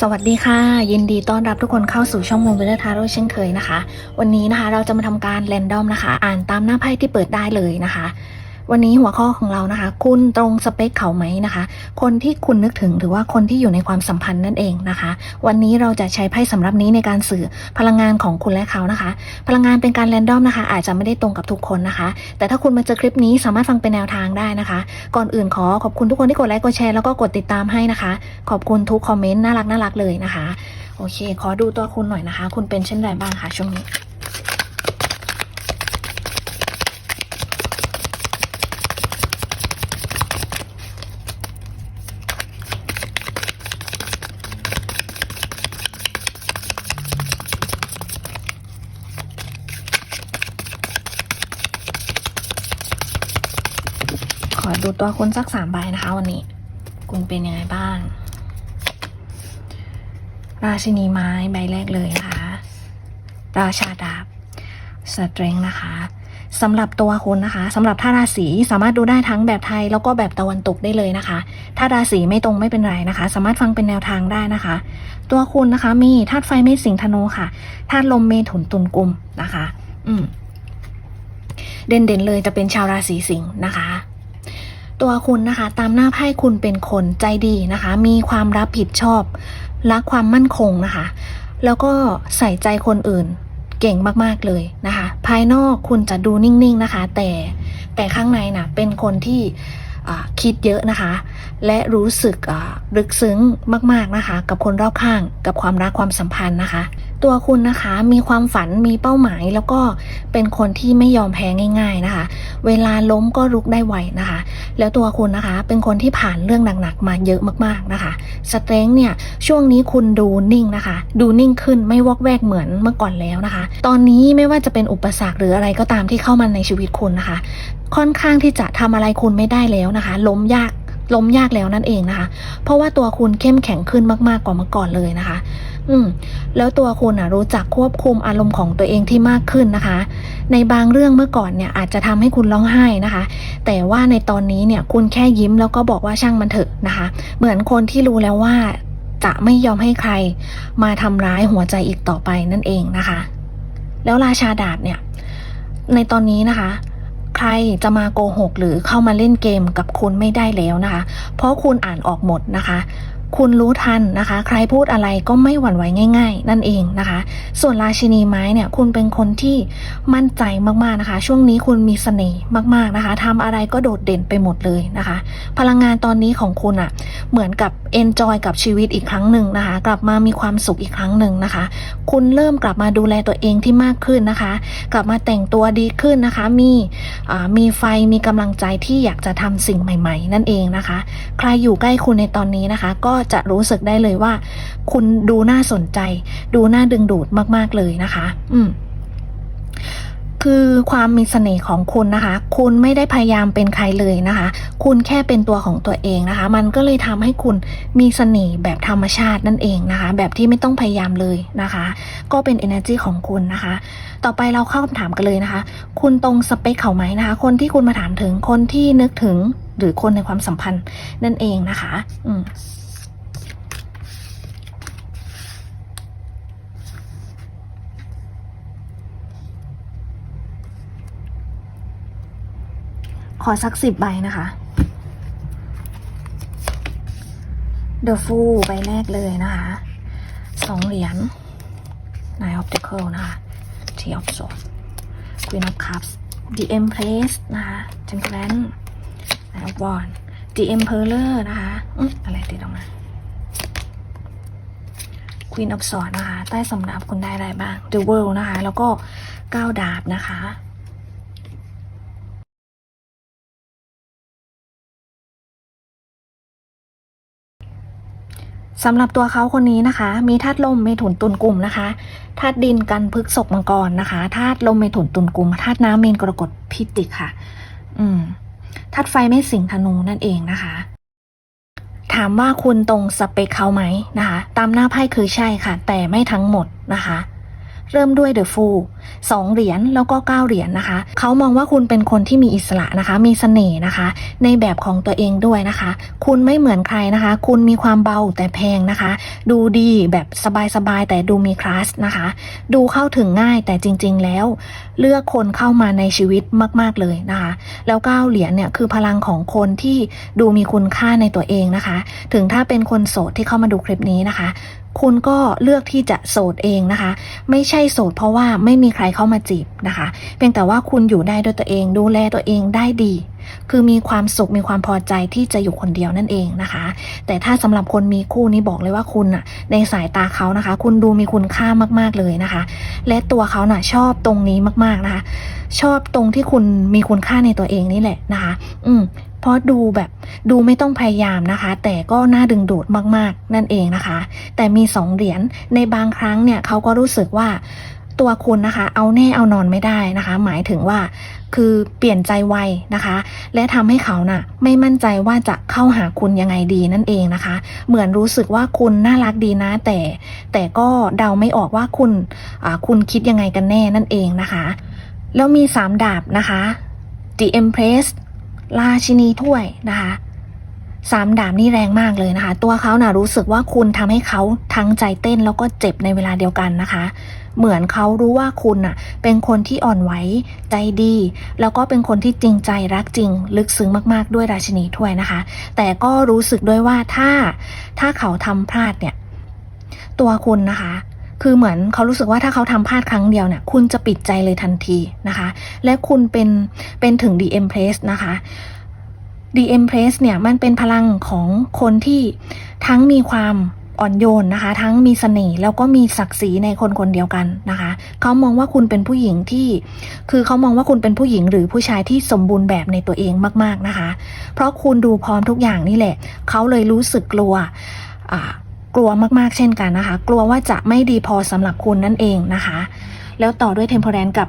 สวัสดีค่ะ ยินดีต้อนรับทุกคนเข้าสู่ช่องมูลเวลทาโร่เช่นเคยนะคะ วันนี้นะคะเราจะมาทำการแรนดอมนะคะ อ่านตามหน้าไพ่ที่เปิดได้เลยนะคะ วันนี้หัวข้อของเรานะคะ คุณตรงสเปคเขาไหมนะคะ คนที่คุณนึกถึงหรือว่าคนที่อยู่ในความสัมพันธ์นั่นเองนะคะ วันนี้เราจะใช้ไพ่สำหรับนี้ในการสื่อพลังงานของคุณและเขานะคะ พลังงานเป็นการแรนดอมนะคะ อาจจะไม่ได้ตรงกับทุกคนนะคะ แต่ถ้าคุณมาเจอคลิปนี้สามารถฟังเป็นแนวทางได้นะคะ ก่อนอื่นขอขอบคุณทุกคนที่กดไลค์กดแชร์แล้วก็กดติดตามให้นะคะ ขอบคุณทุกคอมเมนต์น่ารักน่ารักเลยนะคะโอเค ขอดูตัวคุณหน่อยนะคะ คุณเป็นเช่นไรบ้างคะช่วงนี้ ดูตัวคุณสักสามใบนะคะวันนี้ คุณเป็นยังไงบ้าง ราชินีไม้ใบแรกเลยนะคะ ราชาดาบสเตรงนะคะสำหรับตัวคุณนะคะสำหรับท่าราศีสามารถดูได้ทั้งแบบไทยแล้วก็แบบตะวันตกได้เลยนะคะถ้าราศีไม่ตรงไม่เป็นไรนะคะ สามารถฟังเป็นแนวทางได้นะคะ ตัวคุณนะคะมีธาตุไฟเมษสิงธนูค่ะธาตุลมเมถุนตุลกุมนะคะ อืมเด่นๆเลยจะเป็นชาวราศีสิงห์นะคะ ตัวคุณนะคะ ตามหน้าไพ่คุณเป็นคนใจดีนะคะ มีความรับผิดชอบ รักความมั่นคงนะคะ แล้วก็ใส่ใจคนอื่นเก่งมากๆเลยนะคะ ภายนอกคุณจะดูนิ่งๆนะคะ แต่แต่ข้างในนะเป็นคนที่คิดเยอะนะคะ และรู้สึกลึกซึ้งมากๆนะคะ กับคนรอบข้างกับความรักความสัมพันธ์นะคะ ตัวคุณนะคะมีความฝันมีเป้าหมายแล้วก็เป็นคนที่ไม่ยอมแพ้ง่าย ๆนะคะ เวลาล้มก็ลุกได้ไวนะคะ แล้วตัวคุณนะคะเป็นคนที่ผ่านเรื่องหนักๆมาเยอะมากๆนะคะสเตรงเนี่ยช่วงนี้คุณดูนิ่งนะคะ ดูนิ่งขึ้นไม่วอกแวกเหมือนเมื่อก่อนแล้วนะคะ ตอนนี้ไม่ว่าจะเป็นอุปสรรคหรืออะไรก็ตามที่เข้ามาในชีวิตคุณนะคะ ค่อนข้างที่จะทำอะไรคุณไม่ได้แล้วนะคะ ล้มยากล้มยากแล้วนั่นเองนะคะ เพราะว่าตัวคุณเข้มแข็งขึ้นมากๆกว่าเมื่อก่อนเลยนะคะ อืมแล้วตัวคุณอะรู้จักควบคุมอารมณ์ของตัวเองที่มากขึ้นนะคะ ในบางเรื่องเมื่อก่อนเนี่ยอาจจะทำให้คุณร้องไห้นะคะ แต่ว่าในตอนนี้เนี่ยคุณแค่ยิ้มแล้วก็บอกว่าช่างมันเถอะนะคะ เหมือนคนที่รู้แล้วว่าจะไม่ยอมให้ใครมาทำร้ายหัวใจอีกต่อไปนั่นเองนะคะ แล้วราชาดาบเนี่ย ในตอนนี้นะคะ ใครจะมาโกหกหรือเข้ามาเล่นเกมกับคุณไม่ได้แล้วนะคะ เพราะคุณอ่านออกหมดนะคะ คุณรู้ทันนะคะ ใครพูดอะไรก็ไม่หวั่นไหวง่าย ๆ นั่นเองนะคะ ส่วนราชินีไม้เนี่ย คุณเป็นคนที่มั่นใจมากๆนะคะ ช่วงนี้คุณมีเสน่ห์มากๆนะคะทำอะไรก็โดดเด่นไปหมดเลยนะคะ พลังงานตอนนี้ของคุณอะ่ะ เหมือนกับเอนจอยกับชีวิตอีกครั้งหนึ่งนะคะ กลับมามีความสุขอีกครั้งหนึ่งนะคะ คุณเริ่มกลับมาดูแลตัวเองที่มากขึ้นนะคะ กลับมาแต่งตัวดีขึ้นนะคะ มีอ่ามีไฟมีกำลังใจที่อยากจะทำสิ่งใหม่ ๆ นั่นเองนะคะ ใครอยู่ใกล้คุณในตอนนี้นะคะ ก็จะรู้สึกได้เลยว่า คุณดูน่าสนใจ ดูน่าดึงดูดมาก ๆ เลยนะคะ อืมคือความมีเสน่ห์ของคุณนะคะ คุณไม่ได้พยายามเป็นใครเลยนะคะ คุณแค่เป็นตัวของตัวเองนะคะ มันก็เลยทำให้คุณมีเสน่ห์แบบธรรมชาตินั่นเองนะคะ แบบที่ไม่ต้องพยายามเลยนะคะ ก็เป็น energy ของคุณนะคะ ต่อไปเราเข้าคำถามกันเลยนะคะ คุณตรงสเปคเขาไหมนะคะ คนที่คุณมาถามถึง คนที่นึกถึง หรือคนในความสัมพันธ์นั่นเองนะคะ อืม ขอสักสิบใบนะคะ The Fool ใบแรกเลยนะคะสองเหรียญ Nine of Pentacles นะคะ Three of Swords Queen of Cups The Empress นะคะ Temperance Nine of Wands The Emperor นะคะอืมอะไรติดออกมา Queen of Swords นะคะ ใต้สำรับคุณได้อะไรบ้าง The World นะคะ แล้วก็เก้าดาบนะคะ สำหรับตัวเขาคนนี้นะคะ มีธาตุลมเมถุนตุลกลุ่มนะคะธาตุดินกันพฤกษกมังกรนะคะธาตุลมเมถุนตุลกลุ่มธาตุน้ำเมนกรกฎพิจิกค่ะ อืมธาตุไฟเมษสิงธนูนั่นเองนะคะ ถามว่าคุณตรงสเปคเขาไหมนะคะ ตามหน้าไพ่คือใช่ค่ะ แต่ไม่ทั้งหมดนะคะ เริ่มด้วยเดอะฟูสองเหรียญแล้วก็เก้าเหรียญนะคะ เขามองว่าคุณเป็นคนที่มีอิสระนะคะ มีเสน่ห์นะคะ ในแบบของตัวเองด้วยนะคะ คุณไม่เหมือนใครนะคะ คุณมีความเบาแต่แพงนะคะ ดูดีแบบสบายๆแต่ดูมีคลาสนะคะ ดูเข้าถึงง่ายแต่จริง ๆ แล้ว เลือกคนเข้ามาในชีวิตมากๆเลยนะคะ แล้วเก้าเหรียญเนี่ยคือพลังของคนที่ดูมีคุณค่าในตัวเองนะคะ ถึงถ้าเป็นคนโสดที่เข้ามาดูคลิปนี้นะคะคุณก็เลือกที่จะโสดเองนะคะ ไม่ใช่โสดเพราะว่าไม่มีใครเข้ามาจีบนะคะ เพียงแต่ว่าคุณอยู่ได้ด้วยตัวเอง ดูแลตัวเองได้ดี คือมีความสุขมีความพอใจที่จะอยู่คนเดียวนั่นเองนะคะ แต่ถ้าสำหรับคนมีคู่นี้บอกเลยว่าคุณน่ะในสายตาเขานะคะ คุณดูมีคุณค่ามากๆเลยนะคะ และตัวเขาน่ะชอบตรงนี้มากๆนะคะ ชอบตรงที่คุณมีคุณค่าในตัวเองนี่แหละนะคะ อืม เพราะดูแบบดูไม่ต้องพยายามนะคะ แต่ก็น่าดึงดูดมากๆ นั่นเองนะคะ แต่มีสองเหรียญในบางครั้งเนี่ยเขาก็รู้สึกว่าตัวคุณนะคะ เอาแน่เอานอนไม่ได้นะคะ หมายถึงว่าคือเปลี่ยนใจไวนะคะ และทำให้เขาน่ะไม่มั่นใจว่าจะเข้าหาคุณยังไงดีนั่นเองนะคะ เหมือนรู้สึกว่าคุณน่ารักดีนะ แต่แต่ก็เดาไม่ออกว่าคุณคุณคิดยังไงกันแน่นั่นเองนะคะ แล้วมีสามดาบนะคะ The Empress ราชินีถ้วยนะคะสามดาบนี่แรงมากเลยนะคะ ตัวเขาน่ะรู้สึกว่าคุณทำให้เขาทั้งใจเต้นแล้วก็เจ็บในเวลาเดียวกันนะคะ เหมือนเขารู้ว่าคุณน่ะ เป็นคนที่อ่อนไหวใจดี แล้วก็เป็นคนที่จริงใจรักจริง ลึกซึ้งมากๆด้วยราชินีถ้วยนะคะ แต่ก็รู้สึกด้วยว่าถ้าถ้าเขาทำพลาดเนี่ย ตัวคุณนะคะ คือเหมือนเขารู้สึกว่าถ้าเขาทำพลาดครั้งเดียวเนี่ยคุณจะปิดใจเลยทันทีนะคะ และคุณเป็นเป็นถึง The Empress นะคะ The Empress เนี่ยมันเป็นพลังของคนที่ทั้งมีความอ่อนโยนนะคะ ทั้งมีเสน่ห์แล้วก็มีศักดิ์ศรีในคนคนเดียวกันนะคะเขามองว่าคุณเป็นผู้หญิงที่ คือเขามองว่าคุณเป็นผู้หญิงหรือผู้ชายที่สมบูรณ์แบบในตัวเองมาก ๆนะคะ เพราะคุณดูพร้อมทุกอย่างนี่แหละเขาเลยรู้สึกกลัวอ่า กลัวมากๆเช่นกันนะคะ กลัวว่าจะไม่ดีพอสำหรับคุณนั่นเองนะคะ แล้วต่อด้วยเทมเพ r รนกับ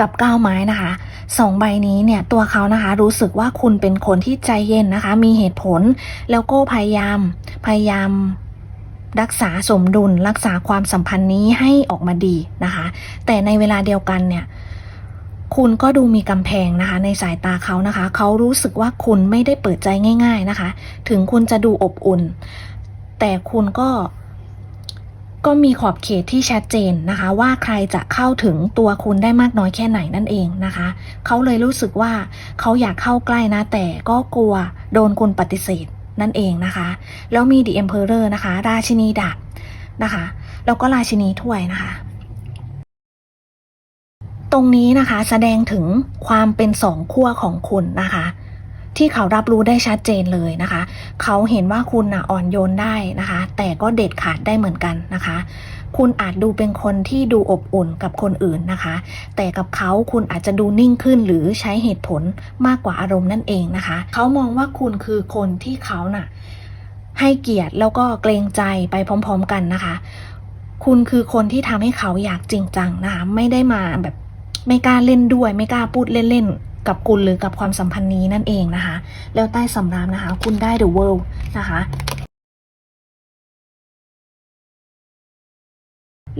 กับก้าวไม้นะคะสองใบนี้เนี่ยตัวเขานะคะรู้สึกว่าคุณเป็นคนที่ใจเย็นนะคะ มีเหตุผลแล้วก็พยายามพยายามรักษาสมดุลรักษาความสัมพันธ์นี้ให้ออกมาดีนะคะ แต่ในเวลาเดียวกันเนี่ย คุณก็ดูมีกำแพงนะคะ ในสายตาเขานะคะ เขารู้สึกว่าคุณไม่ได้เปิดใจง่าย ๆนะคะ ถึงคุณจะดูอบอุ่น แต่คุณก็ก็มีขอบเขตที่ชัดเจนนะคะ ว่าใครจะเข้าถึงตัวคุณได้มากน้อยแค่ไหนนั่นเองนะคะ เขาเลยรู้สึกว่าเขาอยากเข้าใกล้นะ แต่ก็กลัวโดนคุณปฏิเสธนั่นเองนะคะ แล้วมี The Emperor นะคะ ราชินีดาบนะคะ แล้วก็ราชินีถ้วยนะคะ ตรงนี้นะคะแสดงถึงความเป็นสองขั้วของคุณนะคะ ที่เขารับรู้ได้ชัดเจนเลยนะคะ เขาเห็นว่าคุณนะอ่อนโยนได้นะคะ แต่ก็เด็ดขาดได้เหมือนกันนะคะ คุณอาจดูเป็นคนที่ดูอบอุ่นกับคนอื่นนะคะ แต่กับเขาคุณอาจจะดูนิ่งขึ้นหรือใช้เหตุผลมากกว่าอารมณ์นั่นเองนะคะ เขามองว่าคุณคือคนที่เขาน่ะให้เกียรติแล้วก็เกรงใจไปพร้อม ๆ กันนะคะ คุณคือคนที่ทำให้เขาอยากจริงจังนะคะ ไม่ได้มาแบบไม่กล้าเล่นด้วย ไม่กล้าพูดเล่นๆ กับคุณหรือกับความสัมพันธ์นี้นั่นเองนะคะ แล้วใต้สำรามนะคะ คุณได้ The World นะคะ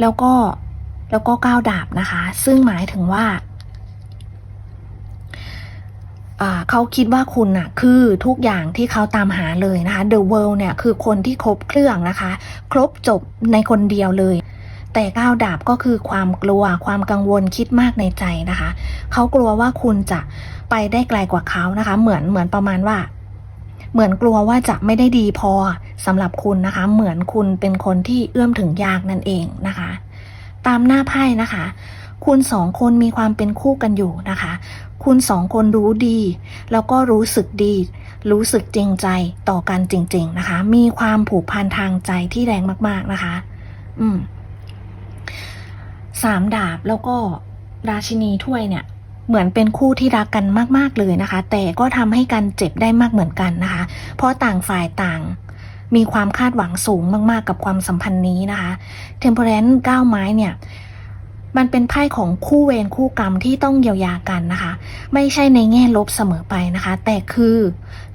แล้วก็แล้วก็ก้าวดาบนะคะ ซึ่งหมายถึงว่า เขาคิดว่าคุณน่ะคือทุกอย่างที่เขาตามหาเลยนะคะ The World เนี่ยคือคนที่ครบเครื่องนะคะ ครบจบในคนเดียวเลย แต่ก้าวดาบก็คือความกลัวความกังวลคิดมากในใจนะคะ เขากลัวว่าคุณจะไปได้ไกลกว่าเขานะคะ เหมือนเหมือนประมาณว่า เหมือนกลัวว่าจะไม่ได้ดีพอสำหรับคุณนะคะ เหมือนคุณเป็นคนที่เอื้อมถึงยากนั่นเองนะคะ ตามหน้าไพ่นะคะ คุณสองคนมีความเป็นคู่กันอยู่นะคะ คุณสองคนรู้ดี แล้วก็รู้สึกดีรู้สึกจริงใจต่อกันจริง ๆ นะคะ มีความผูกพันทางใจที่แรงมาก ๆ นะคะ อืม สามดาบแล้วก็ราชินีถ้วยเนี่ย เหมือนเป็นคู่ที่รักกันมาก ๆ เลยนะคะ แต่ก็ทำให้กันเจ็บได้มากเหมือนกันนะคะ เพราะต่างฝ่ายต่างมีความคาดหวังสูงมาก ๆ กับความสัมพันธ์นี้นะคะเทมเพ r รนซ์ก้าไม้เนี่ย มันเป็นไพ่ของคู่เวรคู่กรรมที่ต้องเยียวยากันนะคะ ไม่ใช่ในแง่ลบเสมอไปนะคะ แต่คือ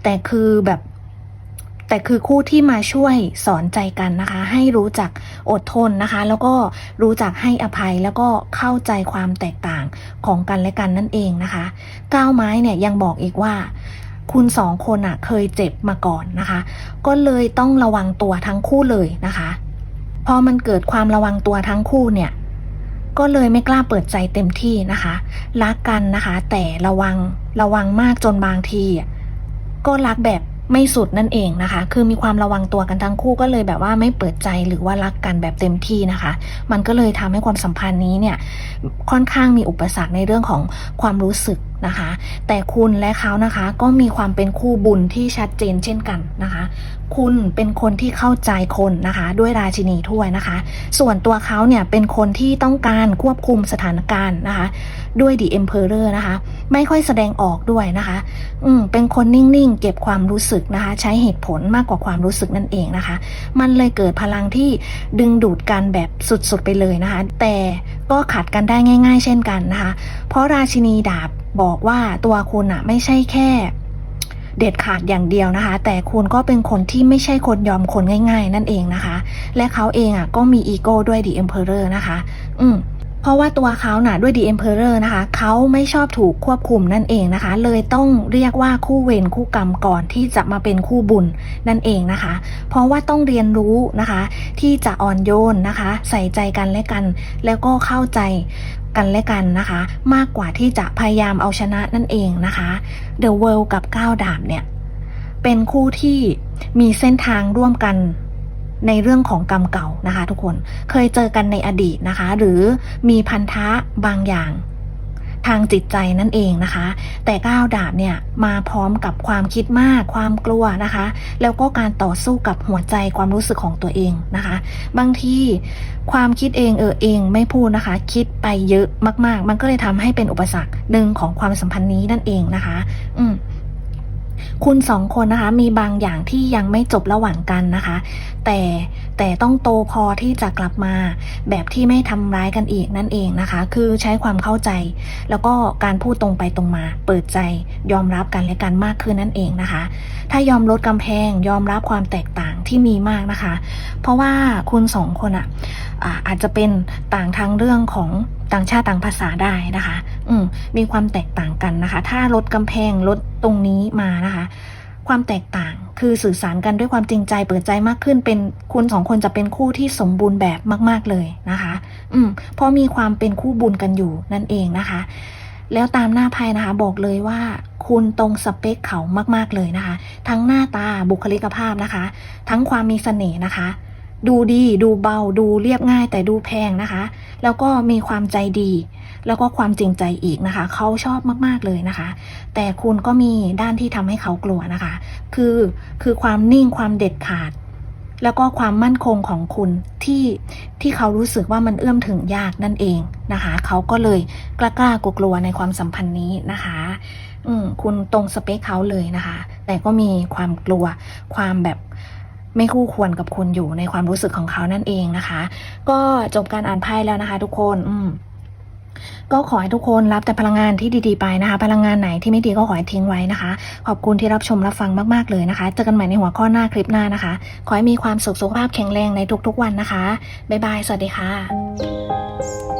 แต่คือแบบ แต่คือคู่ที่มาช่วยสอนใจกันนะคะ ให้รู้จักอดทนนะคะ แล้วก็รู้จักให้อภัยแล้วก็เข้าใจความแตกต่างของกันและกันนั่นเองนะคะก้าวไม้เนี่ยยังบอกอีกว่าคุณสองคนอะเคยเจ็บมาก่อนนะคะ ก็เลยต้องระวังตัวทั้งคู่เลยนะคะ พอมันเกิดความระวังตัวทั้งคู่เนี่ย ก็เลยไม่กล้าเปิดใจเต็มที่นะคะ รักกันนะคะ แต่ระวังระวังมากจนบางทีก็รักแบบ ไม่สุดนั่นเองนะคะ คือมีความระวังตัวกันทั้งคู่ก็เลยแบบว่าไม่เปิดใจหรือว่ารักกันแบบเต็มที่นะคะ มันก็เลยทำให้ความสัมพันธ์นี้เนี่ยค่อนข้างมีอุปสรรคในเรื่องของความรู้สึก นะคะ แต่คุณและเขานะคะก็มีความเป็นคู่บุญที่ชัดเจนเช่นกันนะคะ คุณเป็นคนที่เข้าใจคนนะคะ ด้วยราชินีถ้วยนะคะ ส่วนตัวเขาเนี่ยเป็นคนที่ต้องการควบคุมสถานการณ์นะคะ ด้วย The Emperor นะคะ ไม่ค่อยแสดงออกด้วยนะคะ อืมเป็นคนนิ่งๆ เก็บความรู้สึกนะคะ ใช้เหตุผลมากกว่าความรู้สึกนั่นเองนะคะ มันเลยเกิดพลังที่ดึงดูดกันแบบสุดๆไปเลยนะคะ แต่ก็ขัดกันได้ง่าย ๆ เช่นกันนะคะ เพราะราชินีดาบ บอกว่าตัวคุณอะไม่ใช่แค่ เด็ดขาดอย่างเดียวนะคะ แต่คุณก็เป็นคนที่ไม่ใช่คนยอมคนง่าย ๆ นั่นเองนะคะ และเขาเองอะก็มีอีโก้ด้วย The Emperor นะคะ อืมเพราะว่าตัวเขาน่ะด้วย The Emperor นะคะ เขาไม่ชอบถูกควบคุมนั่นเองนะคะ เลยต้องเรียกว่าคู่เวรคู่กรรมก่อนที่จะมาเป็นคู่บุญนั่นเองนะคะ เพราะว่าต้องเรียนรู้นะคะ ที่จะอ่อนโยนนะคะ ใส่ใจกันและกัน แล้วก็เข้าใจ กันและกันนะคะ มากกว่าที่จะพยายามเอาชนะนั่นเองนะคะ The World กับก้าวดาบเนี่ย เป็นคู่ที่มีเส้นทางร่วมกันในเรื่องของกรรมเก่านะคะ ทุกคนเคยเจอกันในอดีตนะคะ หรือมีพันธะบางอย่าง ทางจิตใจนั่นเองนะคะ แต่ก้าวดาบเนี่ยมาพร้อมกับความคิดมาก ความกลัวนะคะ แล้วก็การต่อสู้กับหัวใจความรู้สึกของตัวเองนะคะ บางทีความคิดเองเออเองไม่พูดนะคะ คิดไปเยอะมาก ๆ มันก็เลยทำให้เป็นอุปสรรคหนึ่งของความสัมพันธ์นี้นั่นเองนะคะ อืม คุณสองคนนะคะ มีบางอย่างที่ยังไม่จบระหว่างกันนะคะ แต่แต่ต้องโตพอที่จะกลับมา แบบที่ไม่ทำร้ายกันอีกนั่นเองนะคะ คือใช้ความเข้าใจ แล้วก็การพูดตรงไปตรงมา เปิดใจยอมรับกันและกันมากขึ้นนั่นเองนะคะ ถ้ายอมลดกำแพงยอมรับความแตกต่างที่มีมากนะคะ เพราะว่าคุณสองคนอะอะอาจจะเป็นต่างทางเรื่องของต่างชาติต่างภาษาได้นะคะ มมีความแตกต่างกันนะคะ ถ้าลดกำแพงลดตรงนี้มานะคะ ความแตกต่างคือสื่อสารกันด้วยความจริงใจเปิดใจมากขึ้น เป็นคุณสองคนจะเป็นคู่ที่สมบูรณ์แบบมาก ๆเลยนะคะ อืมเพราะมีความเป็นคู่บุญกันอยู่นั่นเองนะคะ แล้วตามหน้าไพ่นะคะ บอกเลยว่าคุณตรงสเปคเขามาก ๆเลยนะคะ ทั้งหน้าตาบุคลิกภาพนะคะ ทั้งความมีเสน่ห์นะคะ ดูดีดูเบาดูเรียบง่ายแต่ดูแพงนะคะ แล้วก็มีความใจดี แล้วก็ความจริงใจอีกนะคะ เขาชอบมากๆเลยนะคะ แต่คุณก็มีด้านที่ทำให้เขากลัวนะคะ คือคือความนิ่งความเด็ดขาด แล้วก็ความมั่นคงของคุณที่ที่เขารู้สึกว่ามันเอื้อมถึงยากนั่นเองนะคะ เขาก็เลยกล้ากล้ากลัวในความสัมพันธ์นี้นะคะอืมคุณตรงสเปคเขาเลยนะคะ แต่ก็มีความกลัวความแบบ ไม่คู่ควรกับคุณอยู่ในความรู้สึกของเขานั่นเองนะคะ ก็จบการอ่านไพ่แล้วนะคะ ทุกคน อืมก็ขอให้ทุกคนรับแต่พลังงานที่ดีๆไปนะคะ พลังงานไหนที่ไม่ดีก็ขอให้ทิ้งไว้นะคะ ขอบคุณที่รับชมรับฟังมากๆเลยนะคะ เจอกันใหม่ในหัวข้อหน้าคลิปหน้านะคะ ขอให้มีความสุขสุขภาพแข็งแรงในทุกๆวันนะคะ บ๊ายบาย สวัสดีค่ะ